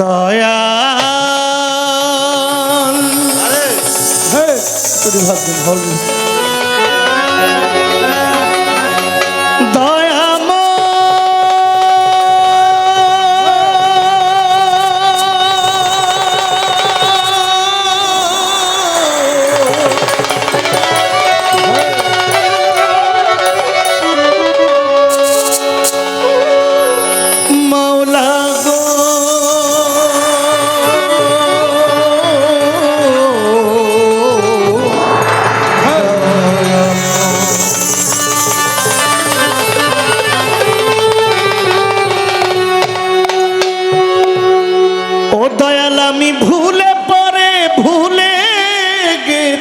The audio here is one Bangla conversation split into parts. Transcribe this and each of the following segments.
দয়াল। হ্যাঁ তুই ভাবছেন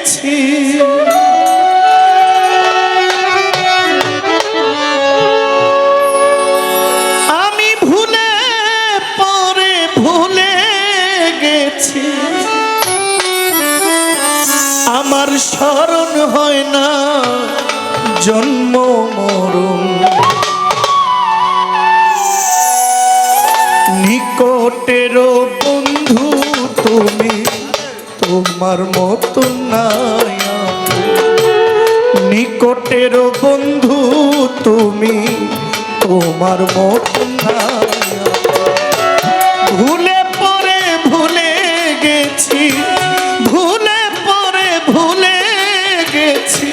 গেছি আমি ভুলে পরে ভুলে গেছি। আমার স্মরণ হয় না জন্ম মরণ। নিকটের বন্ধু তুমি, তোমার মতো নাই নিকটের বন্ধু তুমি, তোমার মতো নাই ভুলে পরে ভুলে গেছি, ভুলে পরে ভুলে গেছি।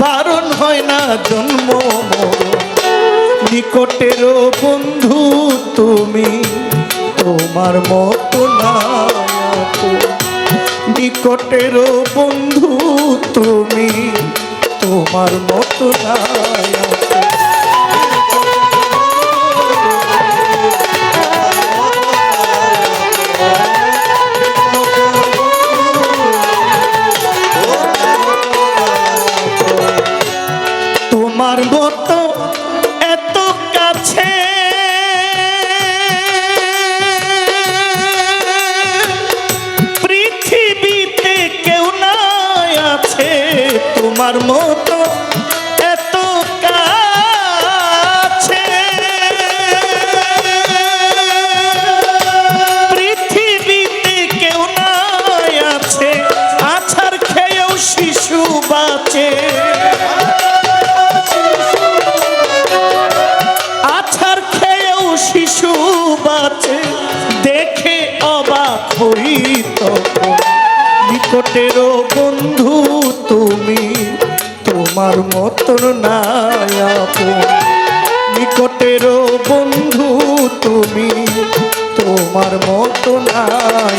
বারণ হয় না জন্ম নিকটের বন্ধু তুমি, তোমার মতো নায়ক নিকটের বন্ধু তুমি তোমার মতো নায়ক অবাক হই নিকটের বন্ধু তুমি তোমার মতন আপন নিকটের বন্ধু তুমি তোমার মতো নাই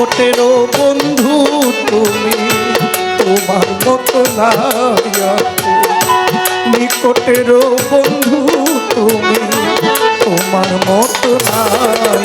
নিকটেরও বন্ধু তুমি তোমার মতো। নিকটেরও বন্ধু তুমি তোমার মতো নাই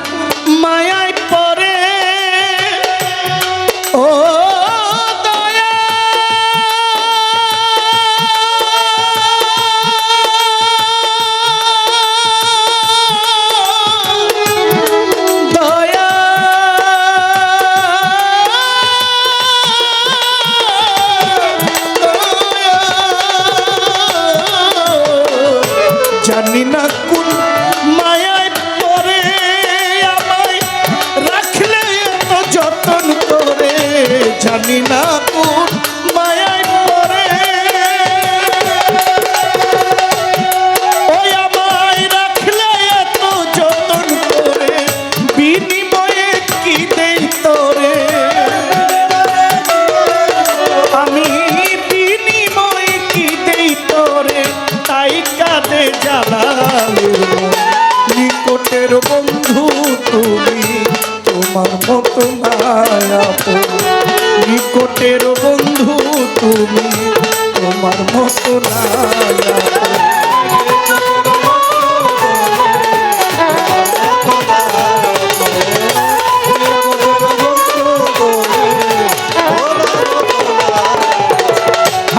জানি না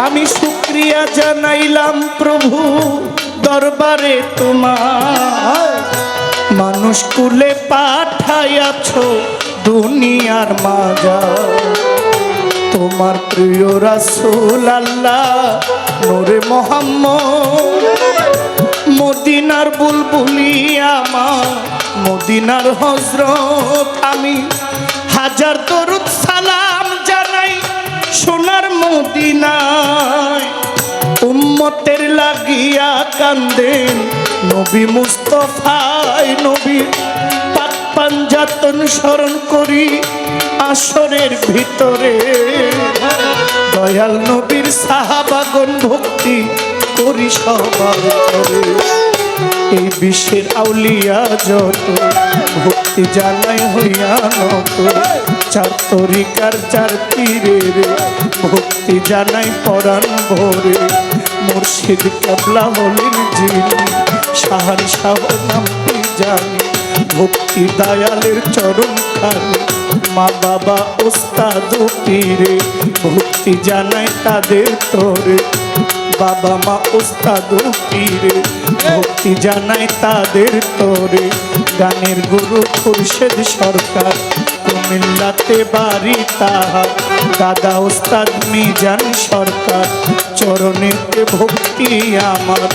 আমি শুক্রিয়া জানাইলাম প্রভু দরবারে তোমার মানুষ কুলে পাঠাইয়াছ দুনিয়ার মাজা তোমার প্রিয় রাসূল আল্লাহ, নোরে মোহাম্মদ। মদিনার বুলবুলি আমার, মদিনার হজরত আমি। হাজার দরুদ সালাম জানাই সোনার মদিনায়। উম্মতের লাগিয়া কান্দেন নবী মুস্তফায় নবী। পাঞ্জাতন স্মরণ করি আসরের ভিতরে। দয়াল নবীর সাহাবাগন ভক্তি করি সবার করে এই বিশ্বের আউলিয়া যত ভক্তি জানাই হইয়া নত চার তরিকার চার তীরে রে ভক্তি জানাই পরাণ ভরে। মুর্শিদ কাবলা হলেন যিনি সাহার শাহ নামটি জানি। ভক্তি দয়ালের চরণ খানি মা বাবা, ওস্তাদ, পীরে, ভক্তি জানাই তাদের তোরে। বাবা মা, ওস্তাদ, পীরে, ভক্তি জানাই তাদের তোরে। গানের গুরু খুরশেদ সরকার, কুমিল্লাতে বাড়ি তাহার। দাদা, ওস্তাদ, মিজান সরকার, চরণেতে ভক্তি আমার।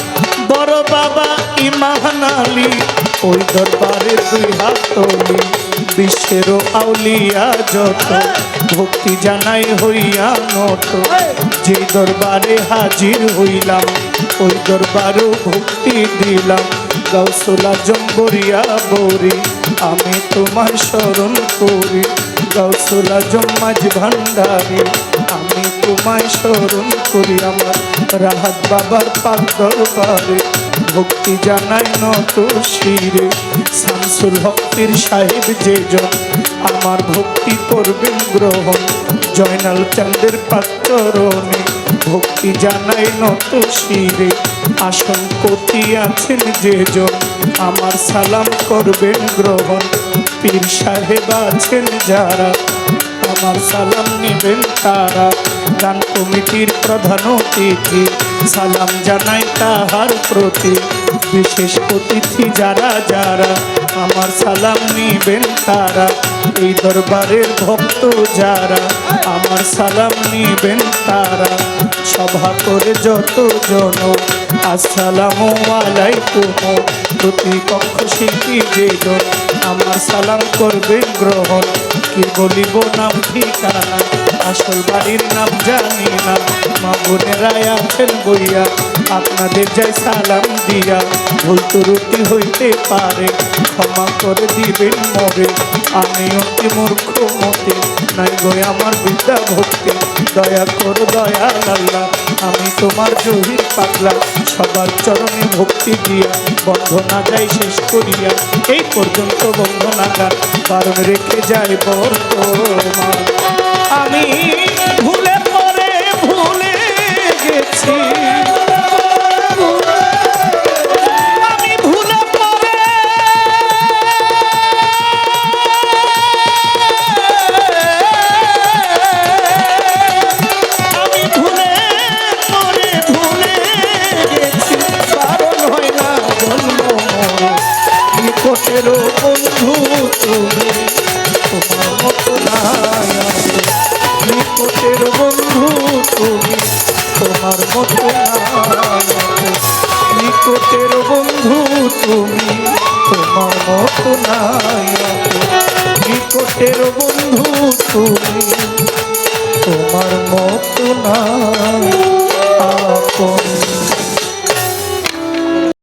বড় বাবা ইমাহান আলী ওই দরবারে দুই হাত তুলি, বিশ্বেরও আউলিয়া যত। ভক্তি জানাই হইয়া নত যে দরবারে হাজির হইলাম, ওই দরবারেও ভক্তি দিলাম। গৌসলা জম্বরিয়া বরি, আমি তোমার স্মরণ করি। গৌসলা জম্মাজ ভান্ডারি, আমি তোমায় স্মরণ করি। আমার রাহাত বাবার পাক দরবারে ভক্তি জানাই নত শিরে। শামসুল ভক্তির সাহেব যেজন আমার ভক্তি করবেন গ্রহণ। জয়নাল চাঁদের পাত্রণে ভক্তি জানাই নত শিরে। আসন কতি আছেন যে যেজন আমার সালাম করবেন গ্রহণ। পীর সাহেব আছেন যারা, আমার সালাম নেবেন তারা। গান কমিটির প্রধান অতিথি, সালাম জানাই তাহার প্রতি। বিশেষ অতিথি যারা যারা আমার সালাম নিবেন তারা। এই দরবারের ভক্ত যারা, আমার সালাম নিবেন তারা। সভা করে যত জন, আসসালামু আলাইকুম। প্রতিপক্ষ শিল্পী যেজন আমার সালাম করবেন গ্রহণ। কি বলিব নাম, ঠিকানা? আসল বাড়ির নাম জানি না। মা বোনেরা আছেন বইয়া, আপনাদের যাই সালাম দিয়া। ভুল ত্রুটি হইতে পারে, ক্ষমা করে দিবেন মরে আমি অতি মূর্খ মতে, নাই গো আমার বিদ্যা ভক্তি। দয়া করো, দয়া আল্লাহ আমি তোমার জহির পাগলা। সবার চরণে ভক্তি দিয়া বন্ধনা যাই শেষ করিয়া। এই পর্যন্ত বন্ধনা গান বারণ রেখে যায় বর্তমান। আমি ভুলে পরে ভুলে গেছি। নিকটের বন্ধু, তুমি তোমার মতো। নিকটের বন্ধু, তুমি তোমার মতো নাই বন্ধু, তুমি তোমার মতো না আপন